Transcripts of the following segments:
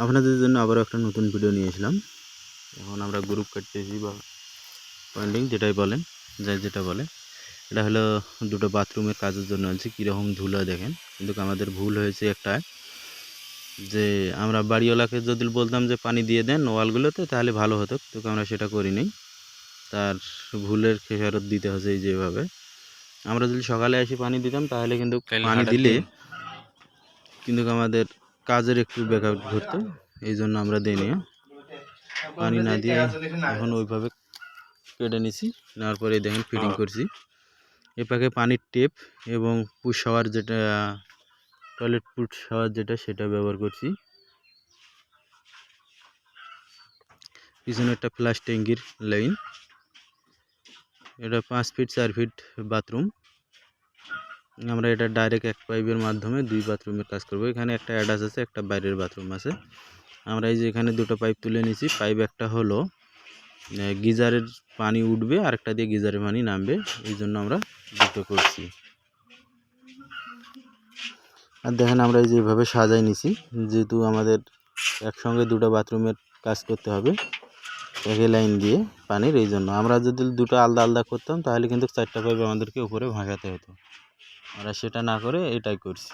আপনাদের জন্য আবারও একটা নতুন ভিডিও নিয়ে এসলাম এখন আমরা গ্রুপ কাটতেছি বা পয়েন্টিং যেটাই বলেন যাই যেটা বলে। এটা হলো দুটো বাথরুমের কাজের জন্য আছে কীরকম ধুলো দেখেন। কিন্তু আমাদের ভুল হয়েছে একটা যে আমরা বাড়িওয়ালাকে যদি বলতাম যে পানি দিয়ে দেন ওয়ালগুলোতে তাহলে ভালো হতো কিন্তু আমরা সেটা করি করিনি। তার ভুলের খেসারত দিতে হচ্ছে এই যেভাবে। আমরা যদি সকালে এসে পানি দিতাম তাহলে কিন্তু পানি দিলে কিন্তু আমাদের কাজের একটু ব্যাঘাত ঘটতো, এই জন্য আমরা দিইনি। পানি না দিয়ে এখন ওইভাবে কেটে নিছি, নেওয়ার পরে দেখেন ফিটিং করছি। এ পাকে পানির টেপ এবং পুশ শাওয়ার যেটা, টয়লেট পুশ শাওয়ার যেটা, সেটা ব্যবহার করছি। পিছনে একটা ফ্লাশ ট্যাঙ্কির লাইন। এটা পাঁচ ফিট, চার ফিট বাথরুম। আমরা এটা ডাইরেক্ট এক পাইপের মাধ্যমে দুই বাথরুমের কাজ করব। এখানে একটা অ্যাডাস আছে, একটা বাইরের বাথরুম আছে। আমরা এই যে এখানে দুটো পাইপ তুলে নিয়েছি। পাইপ একটা হলো গিজারের পানি উঠবে আর একটা দিয়ে গিজারের পানি নামবে। এই জন্য আমরা দুটো করছি। আর দেখেন আমরা এই যেভাবে সাজাই নিছি। যেহেতু আমাদের একসঙ্গে দুটো বাথরুমের কাজ করতে হবে, একই লাইন দিয়ে পানির। এই জন্য আমরা যদি দুটো আলাদা আলাদা করতাম, তাহলে কিন্তু চারটা পাইপ আমাদেরকে উপরে ভাসাতে হতো। আমরা সেটা না করে এটাই করছি।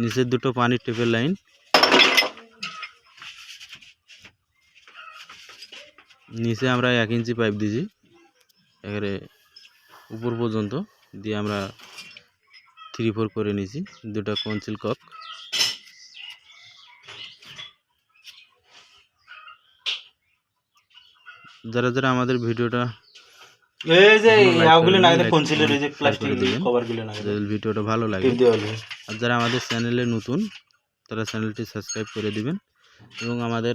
নিচের দুটো পানির টেপের লাইন। নিচে আমরা এক ইঞ্চি পাইপ দিয়েছি এবারে উপর পর্যন্ত দিয়ে আমরা থ্রি ফোর করে নিয়েছি, দুটো কনসিল কক যারা যারা আমাদের ভিডিওটা এই যে ইয়াগুলো এই যে প্লাস্টিক ভিডিওটা ভালো লাগে। আর যারা আমাদের চ্যানেলে নতুন তারা চ্যানেলটি সাবস্ক্রাইব করে দিবেন। এবং আমাদের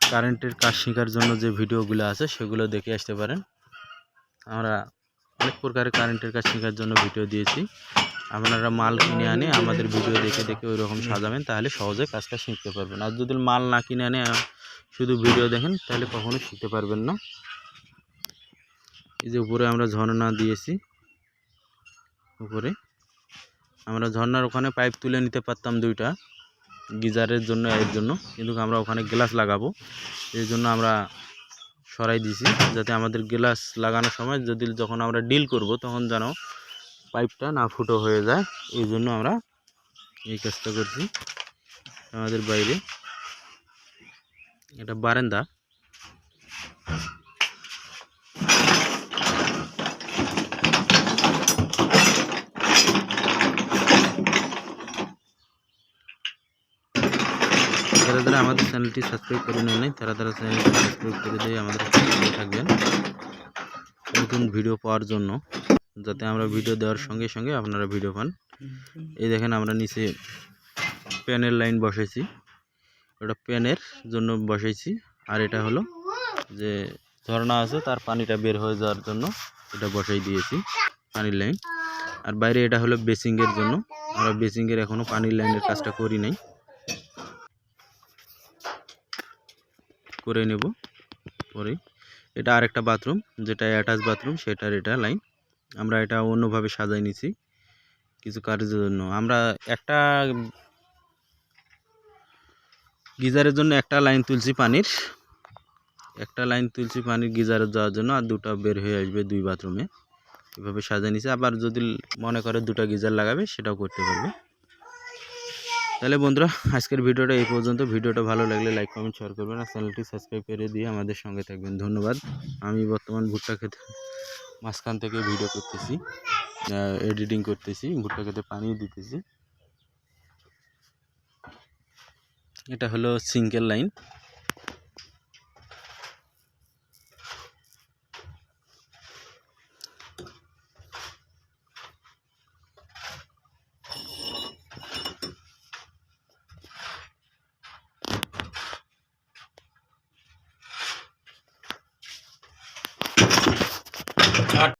কারেন্টের কাজ শেখার জন্য যে ভিডিওগুলো আছে সেগুলো দেখে আসতে পারেন। আমরা অনেক প্রকারের কারেন্টের কাজ শেখার জন্য ভিডিও দিয়েছি। আপনারা মাল কিনে আনে আমাদের ভিডিও দেখে দেখে ওই রকম সাজাবেন তাহলে সহজে কাজটা শিখতে পারবেন। আর যদি মাল না কিনে আনে শুধু ভিডিও দেখেন তাহলে কখনো শিখতে পারবেন না। এই যে উপরে আমরা ঝর্ণা দিয়েছি, উপরে। আমরা ঝর্ণার ওখানে পাইপ তুলে নিতে পারতাম দুইটা, গিজারের জন্য, এর জন্য। কিন্তু আমরা ওখানে গ্লাস লাগাবো, এই জন্য আমরা সরাই দিছি যাতে আমাদের গ্লাস লাগানোর সময় যদি যখন আমরা ডিল করব, তখন যেন পাইপটা না ফুটো হয়ে যায়। এই জন্য আমরা এই কাজটা করছি আমাদের বাইরে। এটা বারান্দা। যারা আমাদের চ্যানেলটি সাবস্ক্রাইব করে নেন নাই, তারা তারা চ্যানেলটি সাবস্ক্রাইব করে দিয়ে আমাদের থাকবেন। নতুন ভিডিও পাওয়ার জন্য, যাতে আমরা ভিডিও দেওয়ার সঙ্গে সঙ্গে আপনারা ভিডিও পান। এই দেখেন আমরা নিচে প্যানের লাইন বসাইছি। ওটা প্যানের জন্য বসাইছি। আর এটা হলো যে ঝর্ণা আছে, তার পানিটা বের হয়ে যাওয়ার জন্য এটা বসাই দিয়েছি, পানির লাইন আর বাইরে এটা হলো বেসিংয়ের জন্য। আমরা বেসিংয়ের এখনও পানির লাইনের কাজটা করি নাই। করে নেব পরে। এটা আরেকটা বাথরুম, যেটা অ্যাটাচ বাথরুম, সেটার এটা লাইন। আমরা এটা অন্যভাবে সাজাই নিছি কিছু কাজের জন্য। আমরা একটা গিজারের জন্য একটা লাইন তুলছি পানির। একটা লাইন তুলছি পানির গিজারে যাওয়ার জন্য আর দুটো বের হয়ে আসবে দুই বাথরুমে। এভাবে সাজিয়ে নিছি। আবার যদি মনে করে দুটো গিজার লাগাবে, সেটাও করতে পারবে। তাহলে বন্ধুরা, আজকের ভিডিওটা এই পর্যন্ত। ভিডিওটা ভালো লাগলে লাইক কমেন্ট শেয়ার করবেন আর চ্যানেলটি সাবস্ক্রাইব করে দিয়ে আমাদের সঙ্গে থাকবেন। ধন্যবাদ। আমি বর্তমান ভুট্টা খেতে মাঝখান থেকে ভিডিও করতেছি এডিটিং করতেছি, ভুট্টা খেতে পানি দিতেছি। এটা হলো সিঙ্গেল লাইন